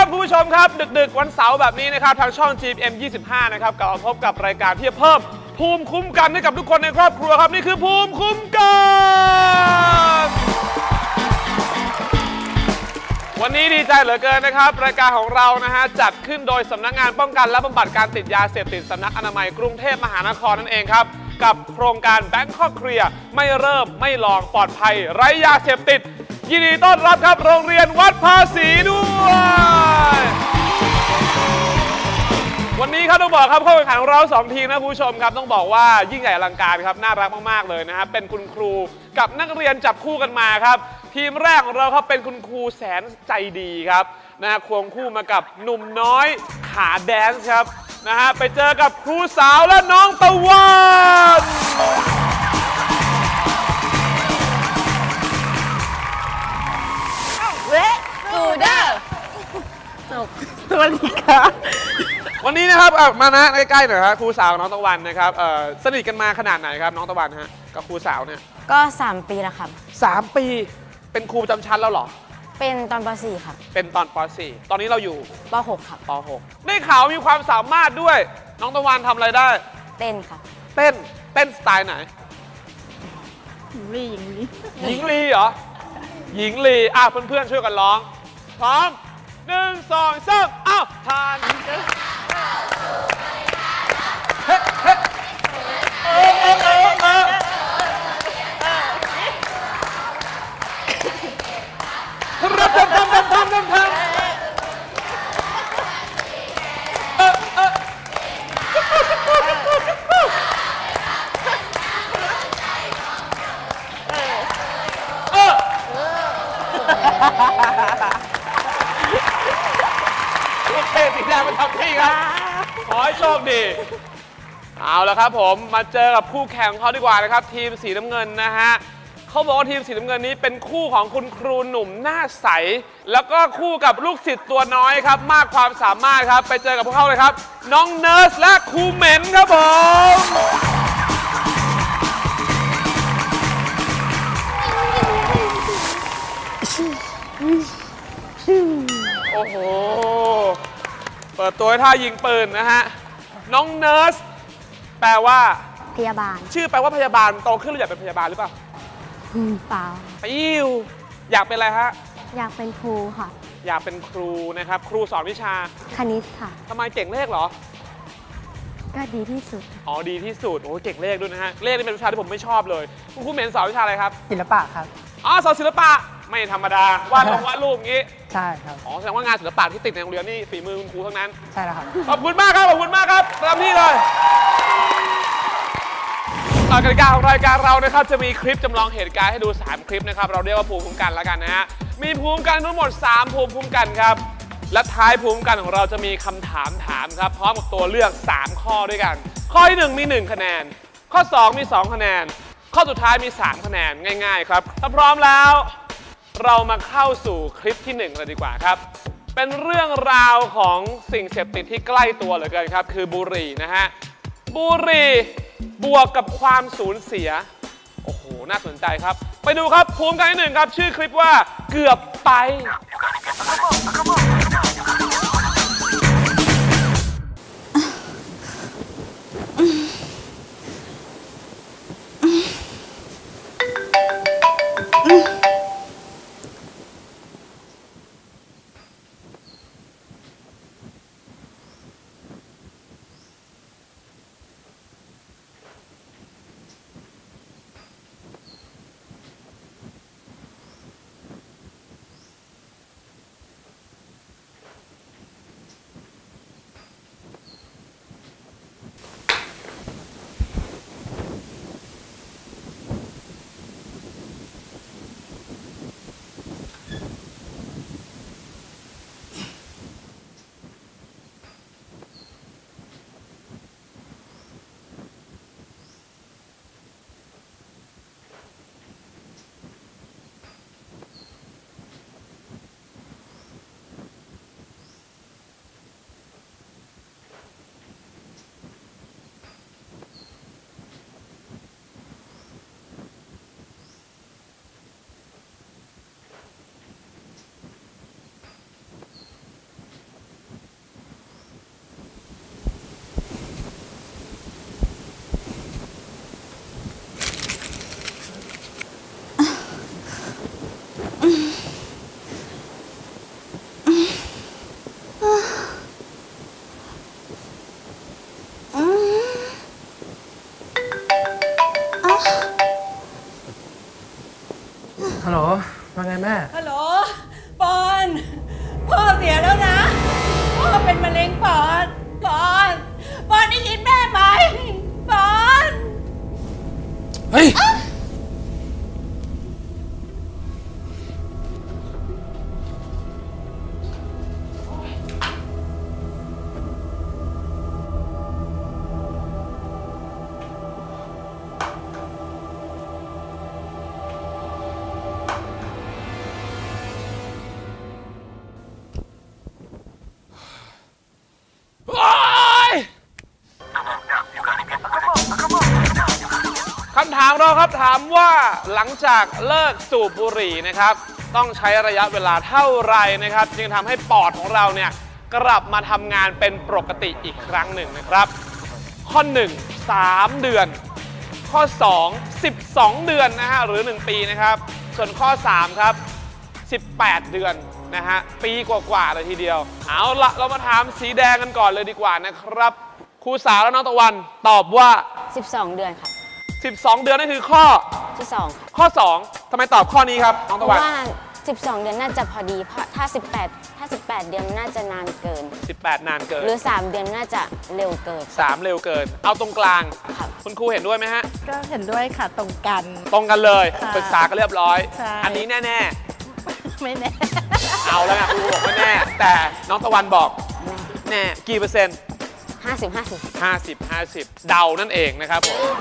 ครับคุณผู้ชมครับ ดึก ๆ วันเสาร์แบบนี้นะครับ ทางช่อง GM 25 นะครับกลับมาพบกับรายการที่จะเพิ่ม ภูมิคุ้มกันให้กับทุกคนในครอบครัวครับ นี่คือภูมิคุ้มกัน วันนี้ดีใจเหลือเกินนะครับ รายการของเรานะฮะจัดขึ้นโดยสำนักงานป้องกันและบำบัดการติดยาเสพติดสำนักอนามัยกรุงเทพมหานครนั่นเองครับกับโครงการ Bangkok Clear ไม่เริ่มไม่ลองปลอดภัย ไร้ยาเสพติด ยินดีต้อนรับครับโรงเรียนวัดภาษีด้วย วันนี้ครับต้องบอกครับเข้าแข่งขันของเราสองทีมนะคุณผู้ชมครับต้องบอกว่ายิ่งใหญ่อลังการครับน่ารักมากๆเลยนะครับเป็นคุณครูกับนักเรียนจับคู่กันมาครับ ทีมแรกของเราครับเป็นคุณครูแสนใจดีครับนะฮะควงคู่มากับหนุ่มน้อยขาแดนซ์ครับนะฮะไปเจอกับครูสาวและน้องตะวัน สวัสดีค่ะวันนี้นะครับอะมานะใกล้ๆหน่อยครับครูสาวกับน้องตะวันนะครับเอ่อสนิทกันมาขนาดไหนครับน้องตะวันฮะกับครูสาวเนี่ยก็ 3 ปีแล้วครับ สามปีเป็นครูประจำชั้นแล้วเหรอ เป็นตอนป .4 ครับเป็นตอนป .4 ตอนนี้เราอยู่ป .6 ครับ ป .6 ได้ข่าวมีความสามารถด้วย น้องตะวันทำอะไรได้ เต้นครับ เต้นเต้นสไตล์ไหนรีอย่างนี้หญิงลีเหรอ หญิงลี อะเพื่อนๆช่วยกันร้อง พร้อมหนึ่งสองสามอ้าวทานเฮ้เฮ้เออเออเออเออทำทำทำทำทำทำทำเออ เออโอเคสีแดงมันทำที่ครับขอให้โชคดี เอาละครับผมมาเจอกับคู่แข่งของเขาดีกว่านะครับ ทีมสีน้ำเงินนะฮะเขาบอกว่าทีมสีน้ำเงินนี้เป็นคู่ของคุณครูหนุ่มหน้าใส แล้วก็คู่กับลูกศิษย์ตัวน้อยครับ มากความสามารถครับไปเจอกับพวกเขาเลยครับ น้องเนิร์สและครูเหม็นครับผมโอ้โห เปิดตัวให้ท่ายิงปืนนะฮะ น้องเนิร์สแปลว่า พยาบาลชื่อแปลว่าพยาบาลโตขึ้นเราอยากเป็นพยาบาลหรือเปล่าอืมเปล่า ปิ้วอยากเป็นอะไรฮะ อยากเป็นครูค่ะ อยากเป็นครูนะครับ ครูสอนวิชาคณิตค่ะ ทำไมเก่งเลขเหรอ ก็ดีที่สุดอ๋อดีที่สุดโอ้ยเก่งเลขด้วยนะฮะ เลขนี่เป็นวิชาที่ผมไม่ชอบเลย คุณครูเหม็นสอนวิชาอะไรครับ ศิลปะครับ อ๋อสอนศิลปะไม่ธรรมดาวาดลงวาดรูปอย่างงี้ใช่ครับอ๋อแสดงว่างานศิลปะที่ติดในโรงเรียนนี่ฝีมือคุณครูทั้งนั้นใช่แล้วครับขอบคุณมากครับขอบคุณมากครับตามที่เลยอ่ากติกาของรายการเรานะครับจะมีคลิปจำลองเหตุการณ์ให้ดู 3 คลิปนะครับเราเรียกว่าภูมิคุ้มกันแล้วกันนะฮะมีภูมิคุ้มกันทั้งหมด 3 ภูมิคุ้มกันครับและท้ายภูมิคุ้มกันของเราจะมีคำถามถามครับพร้อมกับตัวเลือก 3 ข้อด้วยกัน ข้อที่ 1 มี 1 คะแนน ข้อ 2 มี 2 คะแนน ข้อสุดท้ายมี 3 คะแนนง่าย ๆ ครับ ถ้าพร้อมแล้ว เรามาเข้าสู่คลิปที่1เลยดีกว่าครับ เป็นเรื่องราวของสิ่งเสพติดที่ใกล้ตัวเหลือเกินครับ คือบุหรี่นะฮะ บุหรี่บวกกับความสูญเสีย โอ้โห น่าสนใจครับ ไปดูครับภูมิกันที่หนึ่งครับ ชื่อคลิปว่าเกือบไป ฮัลโหลว่าไงแม่ ฮัลโหลปอนพ่อเสียแล้วนะ พ่อเป็นมะเร็งปอดปอนปอนได้ยินแม่ไหมปอน เฮ้ย ครับถามว่าหลังจากเลิกสูบบุหรี่นะครับ ต้องใช้ระยะเวลาเท่าไรนะครับ จึงทำให้ปอดของเราเนี่ยกลับมาทำงานเป็นปกติอีกครั้งหนึ่งนะครับ ข้อ 1 3 เดือน ข้อ 2 12 เดือนนะฮะหรือ 1 ปีนะครับ ส่วนข้อ 3 ครับ 18 เดือนนะฮะปีกว่าๆเลยทีเดียว เอาละเรามาถามสีแดงกันก่อนเลยดีกว่านะครับครูสาวและน้องตะวันตอบว่า 12 เดือนครับ 12 เดือนนั่นคือข้อ ที่2ครับข้อ 2ทำไมตอบข้อนี้ครับน้องเพตะราะวัน ว่า 12 เดือนน่าจะพอดี เพราะถ้า 18 ถ้า 18 เดือนน่าจะนานเกิน 18 นานเกิน หรือ 3 เดือนน่าจะเร็วเกิน 3 เร็วเกิน เอาตรงกลาง ครับ คุณครูเห็นด้วยไหมฮะ ก็เห็นด้วยค่ะตรงกัน ตรงกันเลยค่ะปรึกษากันเรียบร้อย ใช่ อันนี้แน่ ไม่แน่ ๆ เอาแล้วไงครูบอกว่าแน่ แต่น้องตะวันบอก แน่ กี่เปอร์เซ็นต์ 50 50 50 50 เดานั่นเองนะครับผม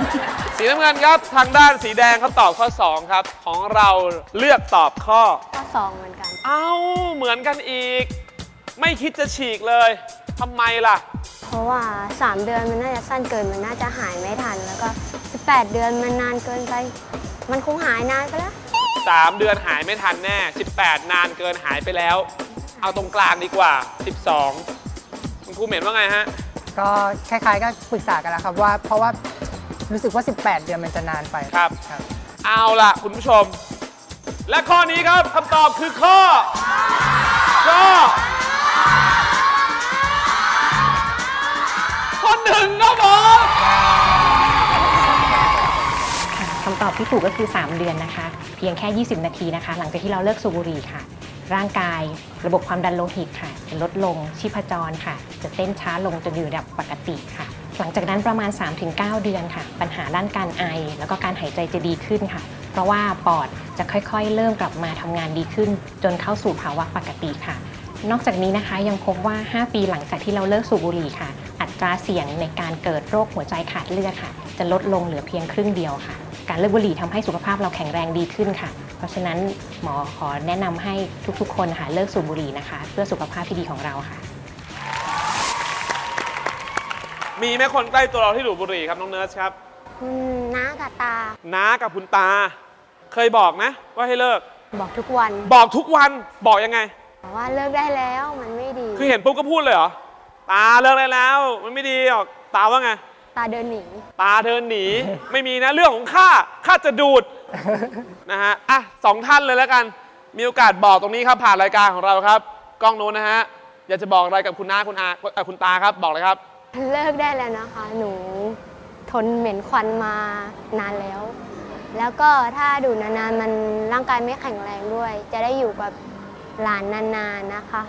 สีน้ำเงินครับทางด้านสีแดงเขาตอบข้อ 2 ครับ ของเราเลือกตอบข้อ ข้อสองเหมือนกัน เอ้า เหมือนกันอีก ไม่คิดจะฉีกเลยทำไมล่ะ เพราะว่า 3 เดือนมันน่าจะสั้นเกินมันน่าจะหายไม่ทัน แล้วก็ 18 เดือนมันนานเกินไป มันคงหายนานไปแล้ว 3 เดือนหายไม่ทันแน่ 18 นานเกินหายไปแล้ว เอาตรงกลางดีกว่า 12 คุณครูเหม็นว่าไงฮะ ก็คล้ายๆก็ปรึกษากันแล้วครับว่า เพราะว่ารู้สึกว่า 18 เดือนมันจะนานไปครับ ครับ เอาล่ะ คุณผู้ชม และข้อนี้ครับคำตอบคือข้อ ข้อ ข้อหนึ่งครับผมคำตอบที่ถูกก็คือ 3 เดือนนะคะ เพียงแค่ 20 นาทีนะคะ หลังจากที่เราเลิกสูบบุหรี่ค่ะ ร่างกายระบบความดันโลหิตค่ะจะลดลงชีพจรค่ะ จะเต้นช้าลงจนอยู่ระดับปกติค่ะ หลังจากนั้นประมาณ 3-9 เดือนค่ะ ปัญหาด้านการไอ แล้วก็การหายใจจะดีขึ้นค่ะ เพราะว่าปอดจะค่อยๆ เริ่มกลับมาทำงานดีขึ้น จนเข้าสู่ภาวะปกติค่ะ นอกจากนี้นะคะยังพบว่า 5 ปีหลังจากที่เราเลิกสูบบุหรี่ค่ะ อัตราเสี่ยงในการเกิดโรคหัวใจขาดเลือดค่ะ จะลดลงเหลือเพียงครึ่งเดียวค่ะ การเลิกบุหรี่ทำให้สุขภาพเราแข็งแรงดีขึ้นค่ะ เพราะฉะนั้นหมอขอแนะนำให้ทุกๆ คนค่ะเลิกสูบบุหรี่นะคะ เพื่อสุขภาพที่ดีของเราค่ะ มีไหมคนใกล้ตัวเราที่ดูดบุหรี่ครับน้องเนิร์สครับอืมน้ากับตา น้ากับคุณตา เคยบอกนะว่าให้เลิก บอกทุกวัน บอกทุกวันบอกยังไงบอกว่าเลิกได้แล้วมันไม่ดี คือเห็นปุ๊บก็พูดเลยเหรอ ตาเลิกได้แล้ว มันไม่ดีหรอก ตาว่าไง ตาเดินหนี ตาเดินหนี ไม่มีนะเรื่องของข้า ข้าจะดูด นะฮะ อะสองท่านเลยแล้วกัน มีโอกาสบอกตรงนี้ครับผ่านรายการของเราครับ กล้องนู้นนะฮะ อยากจะบอกอะไรกับคุณน้าคุณอาเอ่อคุณตาครับ บอกเลยครับ เลิกได้แล้วนะคะ หนูทนเหม็นควันมานานแล้ว แล้วก็ถ้าดูนานๆมันร่างกายไม่แข็งแรงด้วย จะได้อยู่กับหลานนานๆนะคะ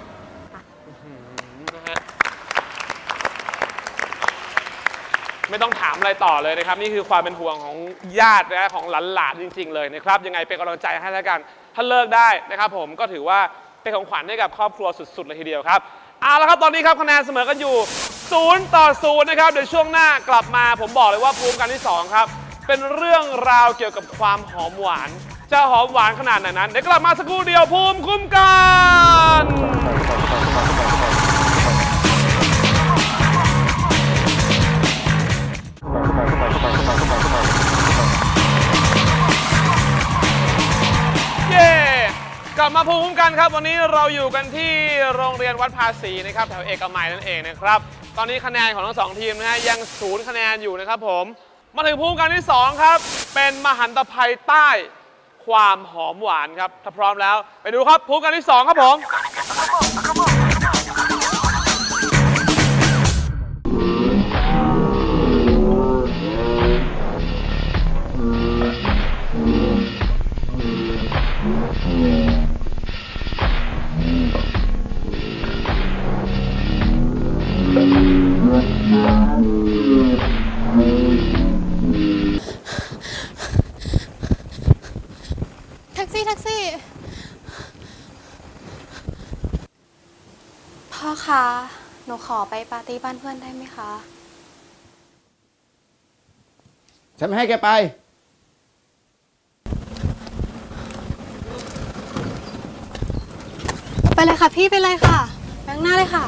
นะฮะไม่ต้องถามอะไรต่อเลยนะครับ นี่คือความเป็นห่วงของญาตินะของหลานๆจริง ๆ เลยนะครับ ยังไงเป็นกำลังใจให้แล้วกัน ถ้าเลิกได้นะครับผมก็ถือว่าเป็นของขวัญให้กับครอบครัวสุดๆเลยทีเดียวครับเอาละครับตอนนี้ครับคะแนนเสมอกันอยู่ 0 ต่อ 0 นะครับ เดี๋ยวช่วงหน้ากลับมาผมบอกเลยว่าภูมิกันที่สองครับ เป็นเรื่องราวเกี่ยวกับความหอมหวาน จะหอมหวานขนาดไหนนั้น เดี๋ยวกลับมาสักครู่เดียวภูมิคุ้มกันเย้กลับมาภูมิคุ้มกันครับ วันนี้เราอยู่กันที่โรงเรียนวัดภาษีนะครับแถวเอกมัยนั่นเองนะครับ ตอนนี้คะแนนของทั้งสองทีมนะฮะยังศูนย์คะแนนอยู่นะครับผม มาถึงภูมิกันที่สองครับ เป็นมหันตภัยใต้ความหอมหวานครับ ถ้าพร้อมแล้ว ไปดูครับภูมิคุ้กันที่สองครับผม ตี้บ้านเพื่อนได้ไหมคะ ฉันไม่ให้แกไป ไปเลยค่ะพี่ไปเลยค่ะแบงหน้าเลยค่ะ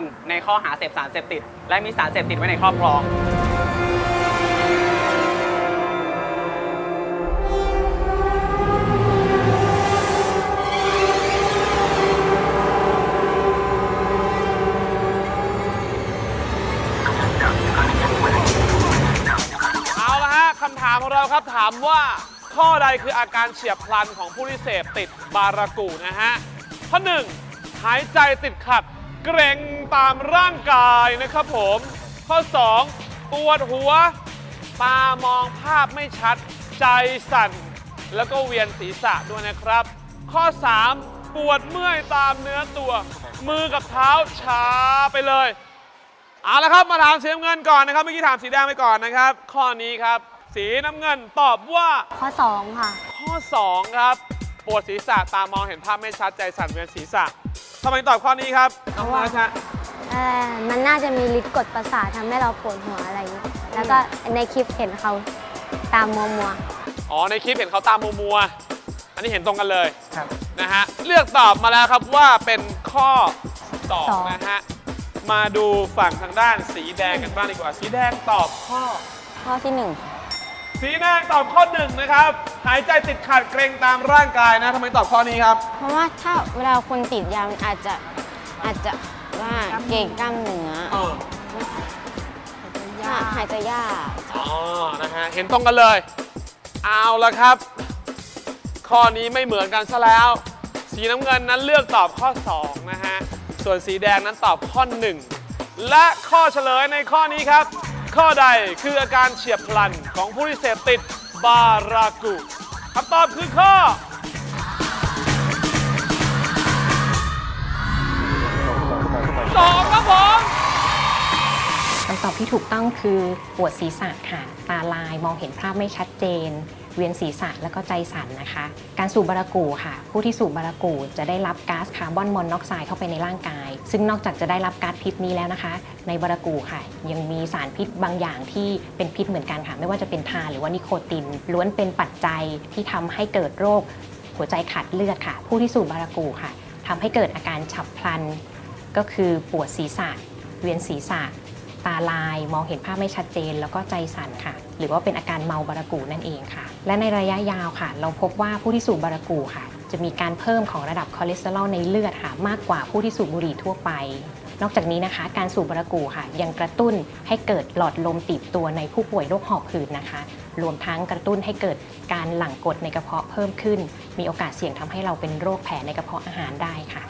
นในข้อหาเสพสารเสพติด และมีสารเสพติดไว้ในครอบครอง เอาละฮะคำถามของเราครับถามว่า ข้อใดคืออาการเฉียบพลันของผู้ที่เสพติดบารากูนะฮะ ข้อหนึ่งหายใจติดขัด เกร็งตามร่างกายนะครับผม ข้อ 2 ปวดหัว ตามองภาพไม่ชัด ใจสั่น แล้วก็เวียนศีรษะด้วยนะครับ ข้อ 3 ปวดเมื่อยตามเนื้อตัว มือกับเท้าชาไปเลยเอาละครับมาถามสีน้ำเงินก่อนนะครับเมื่อกี้ถามสีแดงไปก่อนนะครับ ข้อนี้ครับ สีน้ำเงินตอบว่า ข้อ 2 ค่ะ ข้อ 2 ครับ ปวดศีรษะตามองเห็นภาพไม่ชัดใจสั่นเวียนศีรษะ ทำไมตอบข้อนี้ครับน้องมาชะเอ่อมันน่าจะมีฤทธิ์กดประสาททำให้เราปวดหัวอะไรอย่างนี้แล้วก็ในคลิปเห็นเขาตามมัวมัวอ๋อในคลิปเห็นเขาตามมัวมัวๆอันนี้เห็นตรงกันเลยครับนะฮะเลือกตอบมาแล้วครับว่าเป็นข้อสองนะฮะมาดูฝั่งทางด้านสีแดงกันบ้างดีกว่า สีแดงตอบข้อ ข้อที่หนึ่งสีแดงตอบข้อหนึ่งนะครับ หายใจติดขัดเกรงตามร่างกายนะทำไมตอบข้อนี้ครับ เพราะว่าถ้าเวลาคนติดยามันอาจจะอาจจะว่าเก่งกล้ามเนื้อถ้าหายใจยากอ๋อนะฮะเห็นตรงกันเลย เอาละครับ ข้อนี้ไม่เหมือนกันซะแล้ว สีน้ำเงินนั้นเลือกตอบข้อ 2 นะฮะ ส่วนสีแดงนั้นตอบข้อ 1 และข้อเฉลยในข้อนี้ครับ ข้อใดคืออาการเฉียบพลันของผู้ที่เสพติดบารากุ คำตอบคือข้อสองครับผมคำตอบที่ถูกต้องคือปวดศีรษะค่ะ ตาลายมองเห็นภาพไม่ชัดเจน เวียนศีรษะแล้วก็ใจสั่นนะคะ การสูบบารากูค่ะ ผู้ที่สูบบารากูจะได้รับก๊าซคาร์บอนมอนอกไซด์เข้าไปในร่างกาย ซึ่งนอกจากจะได้รับก๊าซพิษนี้แล้วนะคะ ในบารากูค่ะ ยังมีสารพิษบางอย่างที่เป็นพิษเหมือนกันค่ะ ไม่ว่าจะเป็นทาหรือว่านิโคติน ล้วนเป็นปัจจัยที่ทำให้เกิดโรค หัวใจขาดเลือดค่ะ ผู้ที่สูบบารากูค่ะทำให้เกิดอาการฉับพลัน ก็คือปวดศีรษะ เวียนศีรษะ ตาลาย มองเห็นภาพไม่ชัดเจน แล้วก็ใจสั่นค่ะ หรือว่าเป็นอาการเมาบารากูนั่นเองค่ะ และในระยะยาวค่ะ เราพบว่าผู้ที่สูบบารากูค่ะ จะมีการเพิ่มของระดับคอเลสเตอรอลในเลือดค่ะมากกว่าผู้ที่สูบบุหรี่ทั่วไป นอกจากนี้นะคะ การสูบบารากูค่ะ ยังกระตุ้นให้เกิดหลอดลมตีบตัวในผู้ป่วยโรคหอบหืดนะคะ รวมทั้งกระตุ้นให้เกิดการหลั่งกรดในกระเพาะเพิ่มขึ้น มีโอกาสเสี่ยงทำให้เราเป็นโรคแผลในกระเพาะอาหารได้ค่ะ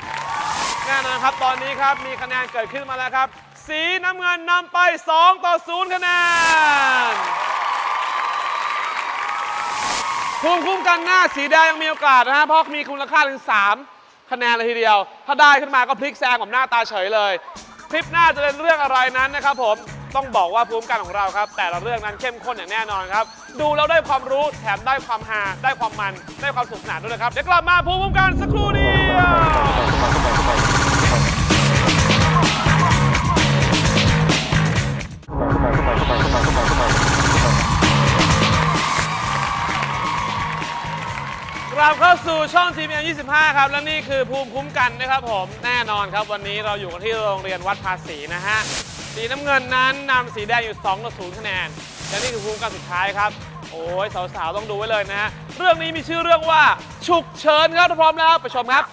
แน่นอนครับตอนนี้ครับมีคะแนนเกิดขึ้นมาแล้วครับ สีน้ำเงินนำไป 2 ต่อ 0 คะแนนภูมิคุ้มกันหน้าสีแดงยังมีโอกาสนะฮะเพราะมีคุณค่าถึง 3 คะแนนเลยทีเดียว ถ้าได้ขึ้นมาก็พลิกแซงกับหน้าตาเฉยเลย คลิปหน้าจะเป็นเรื่องอะไรนั้นนะครับผมต้องบอกว่าภูมิคุ้มกันของเราครับ แต่ละเรื่องนั้นเข้มข้นอย่างแน่นอนครับ ดูแล้วได้ความรู้แถมได้ความฮาได้ความมันได้ความสนุกสนานด้วยนะครับเดี๋ยวกลับมาภูมิคุ้มกันสักครู่เดียว กลับเข้าสู่ช่อง TVN 25 ครับ และนี่คือภูมิคุ้มกันนะครับผม แน่นอนครับวันนี้เราอยู่กันที่โรงเรียนวัดภาษีนะฮะ สีน้ำเงินนั้นนำสีแดงอยู่2ต่อ0คะแนน และนี่คือภูมิคุ้มกันสุดท้ายครับ โอ้ยสาวๆ ต้องดูไว้เลยนะฮะ เรื่องนี้มีชื่อเรื่องว่าฉุกเฉินครับถ้าพร้อมแล้วไปชมครับ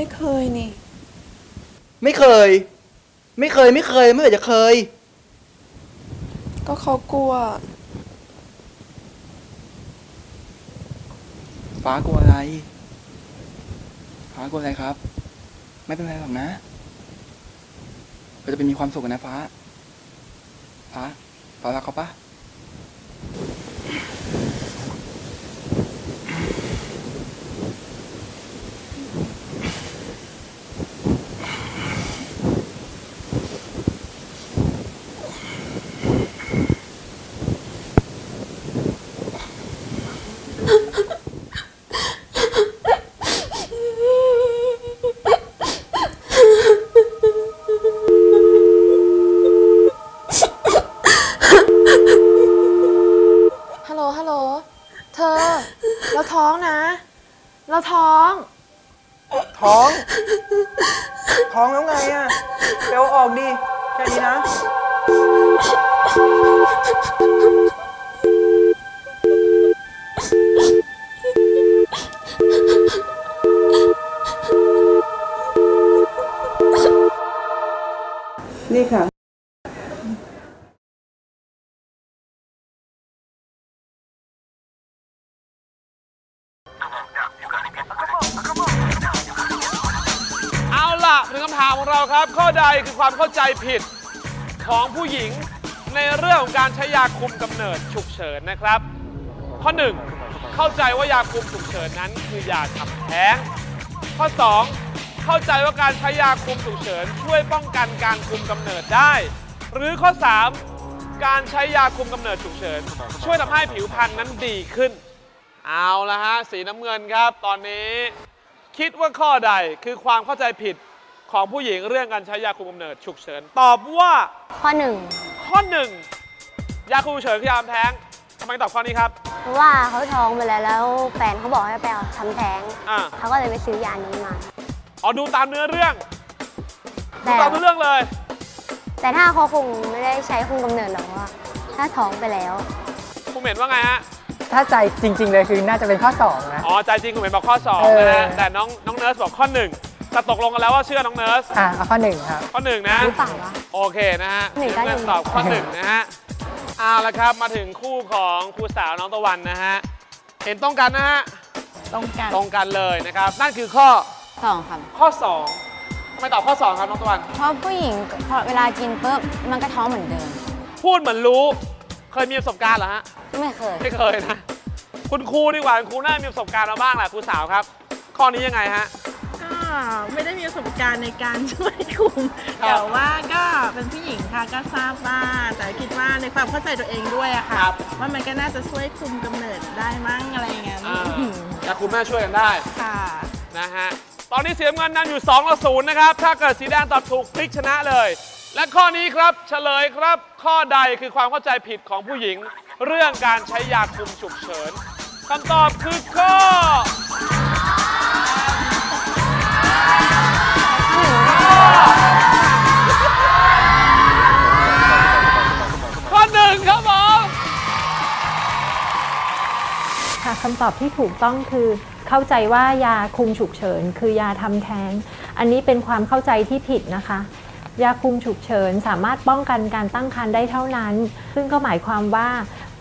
ไม่เคยนี่ ไม่เคย ไม่เคยไม่เคยเมื่อไหร่จะเคย ก็เขากลัว ฟ้ากลัวอะไร ฟ้ากลัวอะไรครับ ไม่เป็นไรหรอกนะเราจะไปมีความสุขกันนะฟ้า ฟ้าฟ้ารักเขาปะ ฮัลโหล ฮัลโหล เธอ เราท้องนะ เราท้อง ท้อง ท้องแล้วไงอะเปลวออกดิ แค่ นะ นี่ค่ะเอาล่ะถึงคำถามของเราครับ ข้อใดคือความเข้าใจผิด ของผู้หญิงในเรื่องของการใช้ยาคุมกำเนิดฉุกเฉินนะครับ ข้อ 1 เข้าใจว่ายาคุมฉุกเฉินนั้น คือยาทำแท้ง ข้อ 2 เข้าใจว่าการใช้ยาคุมฉุกเฉินช่วยป้องกันการคุมกำเนิดได้ หรือข้อ 3 การใช้ยาคุมกำเนิดฉุกเฉิน ช่วยทำให้ผิวพรรณนั้นดีขึ้น เอาละฮะสีน้ำเงินครับ ตอนนี้ คิดว่าข้อใดคือความเข้าใจผิด ของผู้หญิงเรื่องการใช้ยาคุมกำเนิดฉุกเฉิน ตอบว่าข้อหนึ่งข้อหนึ่งยาคุมฉุกเฉินคือยาทำแท้งทำไมตอบข้อนี้ครับ เพราะว่าเขาท้องไปแล้วแล้วแฟนเขาบอกให้ไปเอาทำแท้งอ่า เขาก็เลยไปซื้อยานี้มา อ๋อดูตามเนื้อเรื่องดูแต่ตามเนื้อเรื่องเลย แต่ถ้าเขาคงไม่ได้ใช้คุมกำเนิดหรอกว่า ถ้าท้องไปแล้วคุณเหม็นว่าไงฮะ ถ้าใจจริง ๆ เลยคือน่าจะเป็นข้อ2นะ อ๋อใจจริงคุณเหม็นบอกข้อสองเออนะฮะแต่น้องน้องเนิร์สบอกข้อหนึ่ง แต่ตกลงกันแล้วว่าเชื่อน้องเนิร์ส อะเอาข้อหนึ่งครับ ข้อหนึ่งนะ หรือเปล่าวะ โอเคนะฮะหนึ่งก็หนึ่งตอบข้อหนึ่งนะฮะเอาละครับมาถึงคู่ของครูสาวน้องตะวันนะฮะ เห็นตรงกันนะฮะ ตรงกันตรงกันเลยนะครับ นั่นคือข้อสองครับข้อ2ทำไมตอบข้อ 2 ครับน้องตะวัน เพราะผู้หญิงพอเวลากินปุ๊บมันก็ท้องเหมือนเดิม พูดเหมือนรู้ เคยมีประสบการณ์เหรอฮะ ไม่เคย ไม่เคยนะ คุณครูดีกว่าคุณครูน่าจะมีประสบการณ์มาบ้างแหละครูสาวครับ ข้อนี้ยังไงฮะก็ ไม่ได้มีประสบการณ์ในการช่วยคุมครับแต่ว่าก็เป็นผู้หญิงค่ะก็ทราบบ้างแต่คิดว่าในความเข้าใจตัวเองด้วยอะค่ะว่ามันก็น่าจะช่วยคุมกำเนิดได้มั้งอะไรอย่างเงี้ยอ่าแต่คุณแม่ช่วยกันได้ ค่ะ นะฮะ ตอนนี้เสียเงินนำอยู่2ต่อ0นะครับ ถ้าเกิดสีแดงตอบถูกพลิกชนะเลย และข้อนี้ครับเฉลยครับ ข้อใดคือความเข้าใจผิดของผู้หญิง เรื่องการใช้ยาคุมฉุกเฉินคำตอบคือข้อ ข้อหนึ่งครับผมค่ะคำตอบที่ถูกต้องคือเข้าใจว่ายาคุมฉุกเฉิน คือยาทำแท้ง อันนี้เป็นความเข้าใจที่ผิดนะคะ ยาคุมฉุกเฉินสามารถป้องกันการตั้งครรภ์ได้เท่านั้น ซึ่งก็หมายความว่า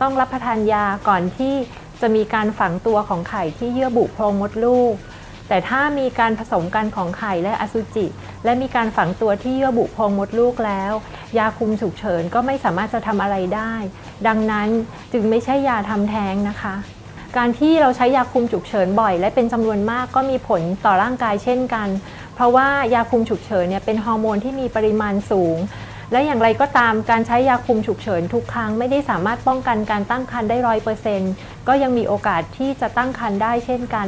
ต้องรับประทานยาก่อนที่จะมีการฝังตัวของไข่ที่เยื่อบุโพรงมดลูก แต่ถ้ามีการผสมกันของไข่และอสุจิ และมีการฝังตัวที่เยื่อบุโพรงมดลูกแล้ว ยาคุมฉุกเฉินก็ไม่สามารถจะทำอะไรได้ ดังนั้นจึงไม่ใช่ยาทำแท้งนะคะ การที่เราใช้ยาคุมฉุกเฉินบ่อย และเป็นจำนวนมากก็มีผลต่อร่างกายเช่นกัน เพราะว่ายาคุมฉุกเฉินเนี่ยเป็นฮอร์โมนที่มีปริมาณสูงและอย่างไรก็ตามการใช้ยาคุมฉุกเฉินทุกครั้งไม่ได้สามารถป้องกันการตั้งครรภ์ได้ร้อยเปอร์เซ็นต์ก็ยังมีโอกาสที่จะตั้งครรภ์ได้เช่นกัน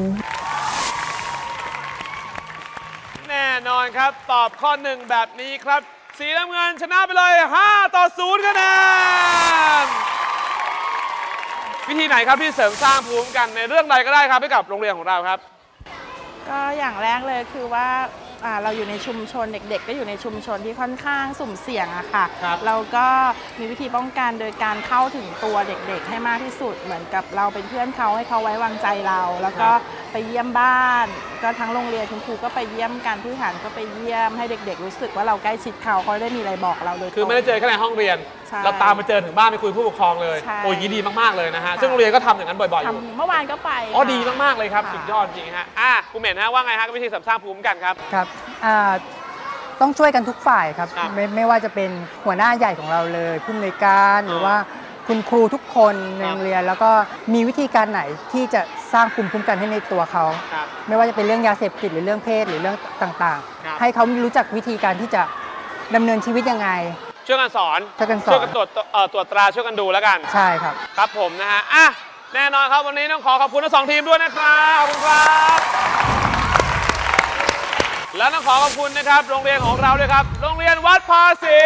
ครับ ตอบข้อหนึ่งแบบนี้ครับ สีน้ำเงินชนะไปเลย 5 ต่อ 0 คะแนน วิธีไหนครับที่เสริมสร้างภูมิคุ้มกันในเรื่องใดก็ได้ครับให้กับโรงเรียนของเราครับ ก็อย่างแรกเลยคือว่าอ่า เราอยู่ในชุมชนเด็ก ๆ ก็อยู่ในชุมชนที่ค่อนข้างสุ่มเสี่ยงอะค่ะครับ เราก็มีวิธีป้องกันโดยการเข้าถึงตัวเด็ก ๆ ให้มากที่สุดเหมือนกับเราเป็นเพื่อนเขาให้เขาไว้วางใจเรา แล้วก็ไปเยี่ยมบ้าน ก็ทั้งโรงเรียนคุณครูก็ไปเยี่ยมกันผู้บริหารก็ไปเยี่ยมให้เด็ก ๆ รู้สึกว่าเราใกล้ชิดเขาเขาได้มีอะไรบอกเราโดยตรง คือไม่ได้เจอแค่ในห้องเรียน ใช่เราตามมาเจอถึงบ้านไปคุยผู้ปกครองเลย ใช่โอ้ยอยางนี้ดีมากๆเลยนะฮะซึ่งโรงเรียนก็ทำอย่างนั้นบ่อยๆอยู่ ทำเมื่อวานก็ไปอ๋อ ค่ะ ดีมากๆเลยครับสุดยอดจริงฮะ อะคุณเหม็นฮะว่าไงฮะวิธีเสริมสร้างภูมิคุ้มกันครับ ครับอ่า ต้องช่วยกันทุกฝ่ายครับ ไม่ไม่ว่าจะเป็นหัวหน้าใหญ่ของเราเลยผู้อำนวยการหรือว่าคุณครูทุกคนในโรงเรียน แล้วก็มีวิธีการไหนที่จะสร้างภูมิคุ้มกันให้ในตัวเขา ครับ ไม่ว่าจะเป็นเรื่องยาเสพติดหรือเรื่องเพศหรือเรื่องต่างครับ ๆ ให้เขารู้จักวิธีการที่จะดำเนินชีวิตยังไง ช่วยกันสอนช่วยกันสอน ช่วยกันตรวจเอ่อตรวจตราช่วยกันดูแล้วกัน ใช่ครับ ครับผมนะฮะ อะ แน่นอนครับวันนี้ต้องขอขอบคุณทั้งสองทีมด้วยนะครับ ขอบคุณครับ และต้องขอขอบคุณนะครับ โรงเรียนของเราด้วยครับ โรงเรียนวัดภาษี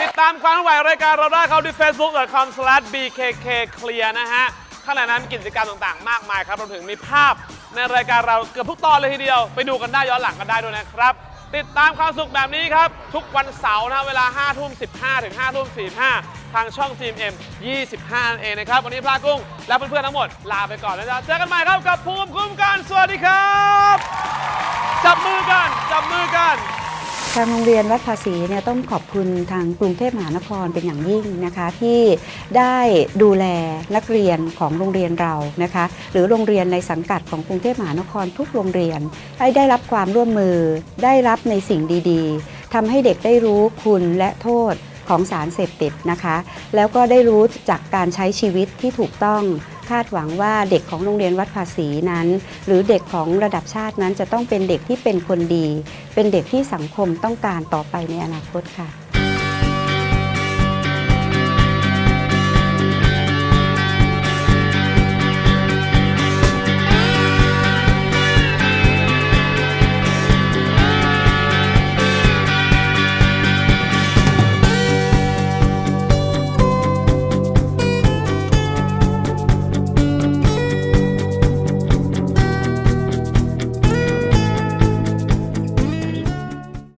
ติดตามความไหวรายการเราได้เข้าที่ facebook.com/bkkclear นะฮะ ข้างในนั้นกิจกรรมต่างๆ มากมายครับรวมถึงมีภาพในรายการเราเกือบทุกตอนเลยทีเดียว ไปดูกันได้ย้อนหลังกันได้ด้วยนะครับ ติดตามความสุขแบบนี้ครับ ทุกวันเสาร์นะเวลา5ทุ่ม15 ถึง5ทุ่ม45 ทางช่อง GMM 25นั่นเองนะครับ วันนี้พลากุ้ง และเพื่อนๆทั้งหมด ลาไปก่อนนะจ๊ะเจอกันใหม่ครับกับภูมิคุ้มกันสวัสดีครับ จับมือกัน จับมือกัน ทางโรงเรียนวัดภาษีเนี่ยต้องขอบคุณทางกรุงเทพมหานครเป็นอย่างยิ่งนะคะที่ได้ดูแลนักเรียนของโรงเรียนเรานะคะหรือโรงเรียนในสังกัดของกรุงเทพมหานครทุกโรงเรียน ให้ได้รับความร่วมมือได้รับในสิ่งดีๆทำให้เด็กได้รู้คุณและโทษของสารเสพติดนะคะ แล้วก็ได้รู้จากการใช้ชีวิตที่ถูกต้อง คาดหวังว่าเด็กของโรงเรียนวัดภาษีนั้น หรือเด็กของระดับชาตินั้นจะต้องเป็นเด็กที่เป็นคนดี เป็นเด็กที่สังคมต้องการต่อไปในอนาคตค่ะ